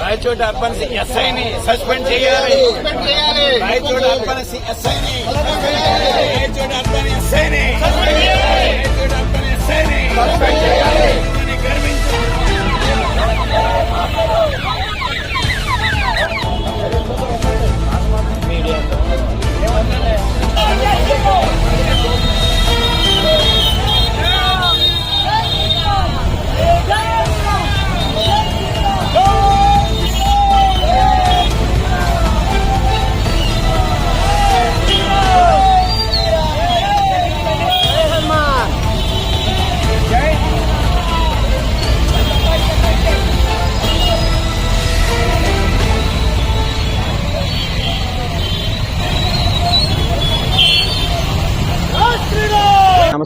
Rayachoti urban ఎస్ఐని suspend చేయాలి. Rayachoti urban ఎస్ఐని రాయచోటి అర్బన్ ఎస్ఐని రాయచోటి అర్బన్ ఎస్ఐని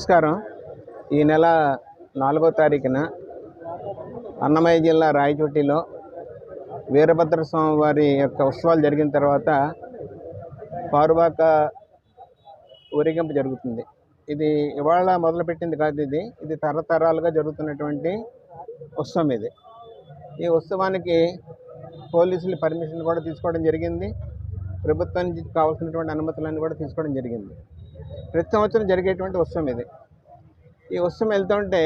నమస్కారం. ఈ నెల నాలుగో తారీఖున అన్నమయ్య జిల్లా రాయచోటిలో వీరభద్ర స్వామి వారి యొక్క ఉత్సవాలు జరిగిన తర్వాత పారువాక ఊరేగింపు జరుగుతుంది. ఇది ఇవాళ మొదలుపెట్టింది కాదు ఇది. ఇది తరతరాలుగా జరుగుతున్నటువంటి ఉత్సవం ఇది. ఈ ఉత్సవానికి పోలీసులు పర్మిషన్ కూడా తీసుకోవడం జరిగింది. ప్రభుత్వం నుంచి కావాల్సినటువంటి అనుమతులన్నీ కూడా తీసుకోవడం జరిగింది. ప్రతి సంవత్సరం జరిగేటువంటి ఉత్సవం ఇది. ఈ ఉత్సవం వెళ్తుంటే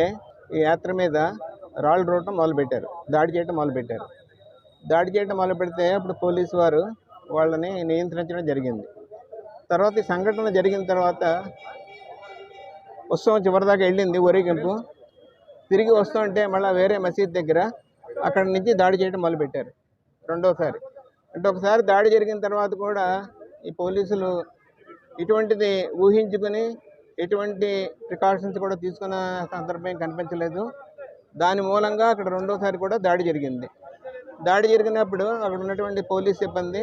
ఈ యాత్ర మీద రాళ్ళు రోటం మొదలుపెట్టారు దాడి చేయటం మొదలుపెట్టారు. దాడి చేయటం మొదలు పెడితే అప్పుడు పోలీసు వారు వాళ్ళని నియంత్రించడం జరిగింది. తర్వాత ఈ సంఘటన జరిగిన తర్వాత ఉత్సవం చివరిదాకా వెళ్ళింది ఊరేగింపు. తిరిగి వస్తుంటే మళ్ళీ వేరే మసీద్ దగ్గర అక్కడి నుంచి దాడి చేయడం మొదలుపెట్టారు రెండోసారి. అంటే ఒకసారి దాడి జరిగిన తర్వాత కూడా ఈ పోలీసులు ఇటువంటిది ఊహించుకుని ఎటువంటి ప్రికాషన్స్ కూడా తీసుకున్న సందర్భం కనిపించలేదు. దాని మూలంగా అక్కడ రెండోసారి కూడా దాడి జరిగింది. దాడి జరిగినప్పుడు అక్కడ ఉన్నటువంటి పోలీస్ సిబ్బంది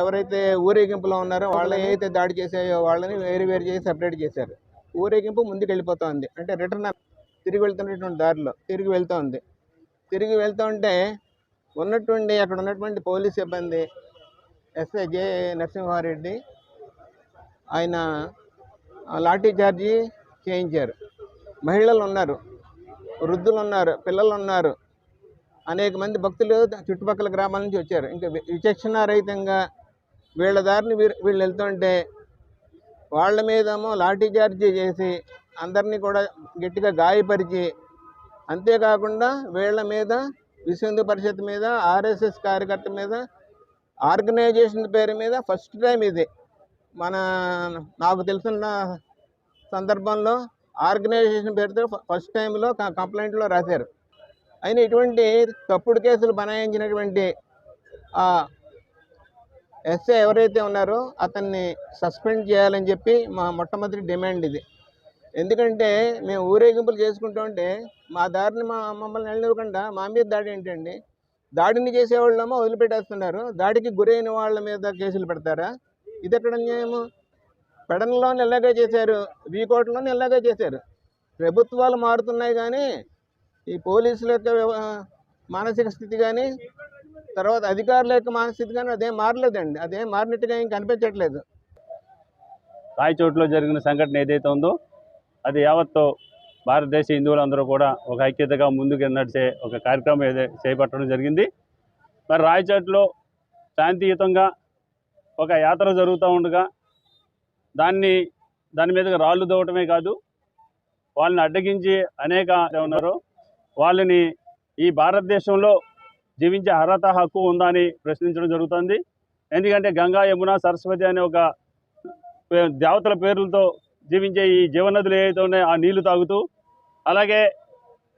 ఎవరైతే ఊరేగింపులో ఉన్నారో వాళ్ళని ఏదైతే దాడి చేసాయో వాళ్ళని వేరు వేరు చేసి సపరేట్ చేశారు. ఊరేగింపు ముందుకు వెళ్ళిపోతుంది అంటే రిటర్న్ తిరిగి వెళ్తున్నటువంటి దారిలో తిరిగి వెళ్తుంది. తిరిగి వెళ్తూ ఉంటే ఉన్నటువంటి అక్కడ ఉన్నటువంటి పోలీస్ సిబ్బంది ఎస్ఐ జే నరసింహారెడ్డి ఆయన లాఠీ చార్జీ చేయించారు. మహిళలు ఉన్నారు వృద్ధులు ఉన్నారు పిల్లలు ఉన్నారు. అనేక మంది భక్తులు చుట్టుపక్కల గ్రామాల నుంచి వచ్చారు. ఇంకా విచక్షణారహితంగా వీళ్ళ దారిని వీరు వీళ్ళు వెళ్తుంటే వాళ్ళ మీదేమో లాఠీ చార్జీ చేసి అందరినీ కూడా గట్టిగా గాయపరిచి అంతేకాకుండా వీళ్ళ మీద విశ్వ హిందూ పరిషత్ మీద ఆర్ఎస్ఎస్ కార్యకర్త మీద ఆర్గనైజేషన్ పేరు మీద ఫస్ట్ టైం ఇది. మన నాకు తెలిసిన సందర్భంలో ఆర్గనైజేషన్ పేరుతో ఫస్ట్ టైంలో కంప్లైంట్లో రాశారు. అయినా ఇటువంటి తప్పుడు కేసులు బనాయించినటువంటి ఎస్ఏ ఎవరైతే ఉన్నారో అతన్ని సస్పెండ్ చేయాలని చెప్పి మా మొట్టమొదటి డిమాండ్ ఇది. ఎందుకంటే మేము ఊరేగింపులు చేసుకుంటూ ఉంటే మా దారిని మా మమ్మల్ని వెళ్ళనివ్వకుండా మా మీద దాడి ఏంటండి? దాడిని చేసేవాళ్ళేమో వదిలిపెట్టేస్తున్నారు. దాడికి గురైన వాళ్ళ మీద కేసులు పెడతారా? ఇది ఎక్కడ అన్యాయము పెడనలోని ఎలాగే చేశారు వీకోటలోని ఎలాగే చేశారు. ప్రభుత్వాలు మారుతున్నాయి కానీ ఈ పోలీసుల యొక్క మానసిక స్థితి కానీ తర్వాత అధికారుల యొక్క మానసిక స్థితి కానీ అదేం మారలేదండి. అదేం మారినట్టుగా ఏం కనిపించట్లేదు. రాయచోట్లో జరిగిన సంఘటన ఏదైతే ఉందో అది యావత్తో భారతదేశ హిందువులందరూ కూడా ఒక ఐక్యతగా ముందుకు నడిచే ఒక కార్యక్రమం ఏదైతే చేపట్టడం జరిగింది. మరి రాయచోట్లో శాంతియుతంగా ఒక యాత్ర జరుగుతూ ఉండగా దాన్ని దాని మీదగా రాళ్ళు దవ్వటమే కాదు వాళ్ళని అడ్డగించి అనేక ఉన్నారు. వాళ్ళని ఈ భారతదేశంలో జీవించే అర్హత హక్కు ఉందా అని ప్రశ్నించడం జరుగుతుంది. ఎందుకంటే గంగా యమున సరస్వతి అనే ఒక దేవతల పేర్లతో జీవించే ఈ జీవనదులు ఏవైతే ఉన్నాయో ఆ నీళ్ళు తాగుతూ అలాగే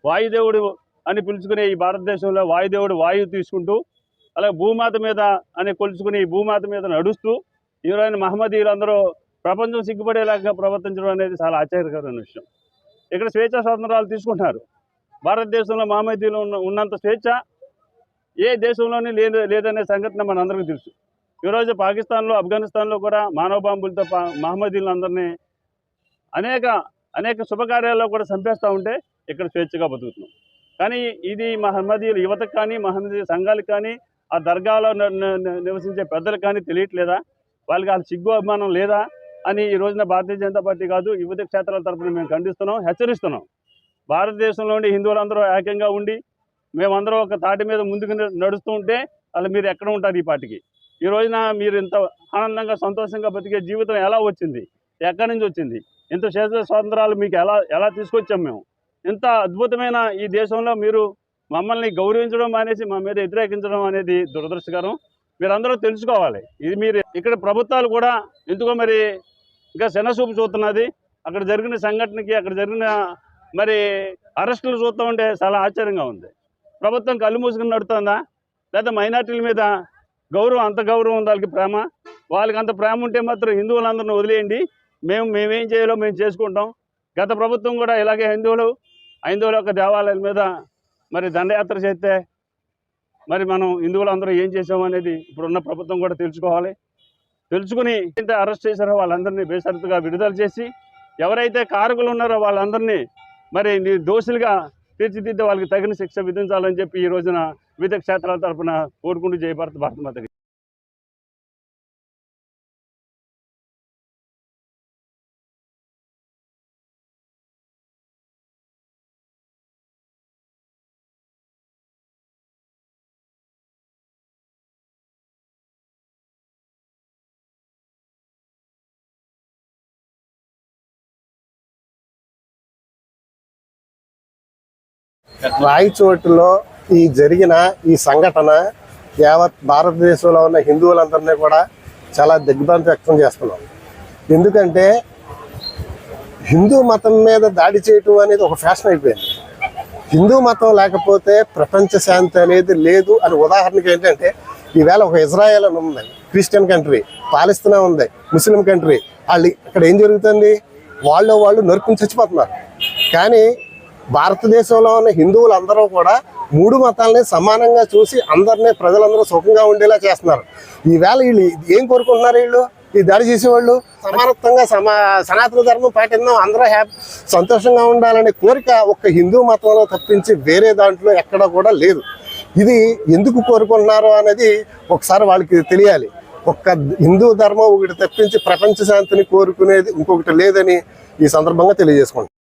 వాయుదేవుడు అని పిలుచుకునే ఈ భారతదేశంలో వాయుదేవుడు వాయువు తీసుకుంటూ అలాగే భూమాత మీద అని కొలుచుకుని భూమాత మీద నడుస్తూ ఈరోజు మహమ్మదీయులందరూ ప్రపంచం సిగ్గుపడేలాగా ప్రవర్తించడం అనేది చాలా ఆశ్చర్యకరమైన విషయం. ఇక్కడ స్వేచ్ఛ స్వాతంత్రాలు తీసుకుంటున్నారు. భారతదేశంలో మహమ్మదీయులు ఉన్న ఉన్నంత స్వేచ్ఛ ఏ దేశంలోని లేదు లేదనే సంఘటన మనందరికీ తెలుసు. ఈరోజు పాకిస్తాన్లో ఆఫ్ఘనిస్తాన్లో కూడా మానవ బాంబులతో పా మహమ్మదీలందరినీ అనేక అనేక శుభకార్యాల్లో కూడా చంపేస్తూ ఉంటే ఇక్కడ స్వేచ్ఛగా బతుకుతున్నాం. కానీ ఇది మహమ్మదీయుల యువతకు కానీ మహమ్మదీయ సంఘాలకు కానీ ఆ దర్గాలో నివసించే పెద్దలు కానీ తెలియట్లేదా? వాళ్ళకి వాళ్ళ సిగ్గు అభిమానం లేదా అని ఈ రోజున భారతీయ జనతా పార్టీ కాదు యువత క్షేత్రాల తరపున మేము ఖండిస్తున్నాం హెచ్చరిస్తున్నాం. భారతదేశంలోని హిందువులందరూ ఏకంగా ఉండి మేమందరం ఒక తాటి మీద ముందుకు నడుస్తూ ఉంటే అలా మీరు ఎక్కడ ఉంటారు ఈ పార్టీకి ఈ రోజున మీరు ఇంత ఆనందంగా సంతోషంగా బతికే జీవితం ఎలా వచ్చింది? ఎక్కడి నుంచి వచ్చింది? ఇంత చేసే స్వాతంత్రాలు మీకు ఎలా ఎలా తీసుకొచ్చాం మేము? ఇంత అద్భుతమైన ఈ దేశంలో మీరు మమ్మల్ని గౌరవించడం మానేసి మా మీద వ్యతిరేకించడం అనేది దురదృష్టకరం. మీరందరూ తెలుసుకోవాలి. ఇది మీరు ఇక్కడ ప్రభుత్వాలు కూడా ఎందుకో మరి ఇంకా శనసూపు చూస్తున్నది. అక్కడ జరిగిన సంఘటనకి అక్కడ జరిగిన మరి అరెస్టులు చూస్తూ ఉంటే చాలా ఆశ్చర్యంగా ఉంది. ప్రభుత్వం కళ్ళు మూసుకుని నడుతుందా లేదా మైనార్టీల మీద గౌరవం అంత గౌరవం ఉంది వాళ్ళకి ప్రేమ? వాళ్ళకి అంత ప్రేమ ఉంటే మాత్రం హిందువులందరిని వదిలేయండి. మేము మేమేం చేయాలో మేము చేసుకుంటాం. గత ప్రభుత్వం కూడా ఇలాగే హిందువులు హైందువుల యొక్క దేవాలయాల మీద మరి దండయాత్ర చేస్తే మరి మనం హిందువులందరూ ఏం చేసామనేది ఇప్పుడున్న ప్రభుత్వం కూడా తెలుసుకోవాలి. తెలుసుకుని ఎంత అరెస్ట్ చేశారో వాళ్ళందరినీ బేషరతుగా విడుదల చేసి ఎవరైతే కారకులు ఉన్నారో వాళ్ళందరినీ మరి దోషులుగా తీర్చిదిద్దే వాళ్ళకి తగిన శిక్ష విధించాలని చెప్పి ఈ రోజున వివిధ క్షేత్రాల తరఫున కోరుకుంటూ జయభారత భారత మాతకి. రాయచోటులో ఈ జరిగిన ఈ సంఘటన యావత్ భారతదేశంలో ఉన్న హిందువులందరినీ కూడా చాలా దిగ్భ్రాంతి వ్యక్తం చేస్తున్నాం. ఎందుకంటే హిందూ మతం మీద దాడి చేయటం అనేది ఒక ఫ్యాషన్ అయిపోయింది. హిందూ మతం లేకపోతే ప్రపంచ శాంతి అనేది లేదు అని ఉదాహరణకి ఏంటంటే ఈవేళ ఒక ఇజ్రాయెల్ అని ఉంది క్రిస్టియన్ కంట్రీ పాలిస్తీనా ఉంది ముస్లిం కంట్రీ వాళ్ళు ఇక్కడ ఏం జరుగుతుంది? వాళ్ళు వాళ్ళు నరుకుని చచ్చిపోతున్నారు. కానీ భారతదేశంలో ఉన్న హిందువులందరూ కూడా మూడు మతాలని సమానంగా చూసి అందరినీ ప్రజలందరూ సుఖంగా ఉండేలా చేస్తున్నారు. ఈవేళ వీళ్ళు ఏం కోరుకుంటున్నారు వీళ్ళు? ఈ దాడి చేసేవాళ్ళు సమానత్వంగా సమా సనాతన ధర్మం పాటిద్దాం అందరూ హ్యాపీ సంతోషంగా ఉండాలనే కోరిక ఒక్క హిందూ మతంలో తప్పించి వేరే దాంట్లో ఎక్కడ కూడా లేదు. ఇది ఎందుకు కోరుకుంటున్నారు అనేది ఒకసారి వాళ్ళకి తెలియాలి. ఒక్క హిందూ ధర్మం ఒకటి తప్పించి ప్రపంచ శాంతిని కోరుకునేది ఇంకొకటి లేదని ఈ సందర్భంగా తెలియజేసుకుంటాం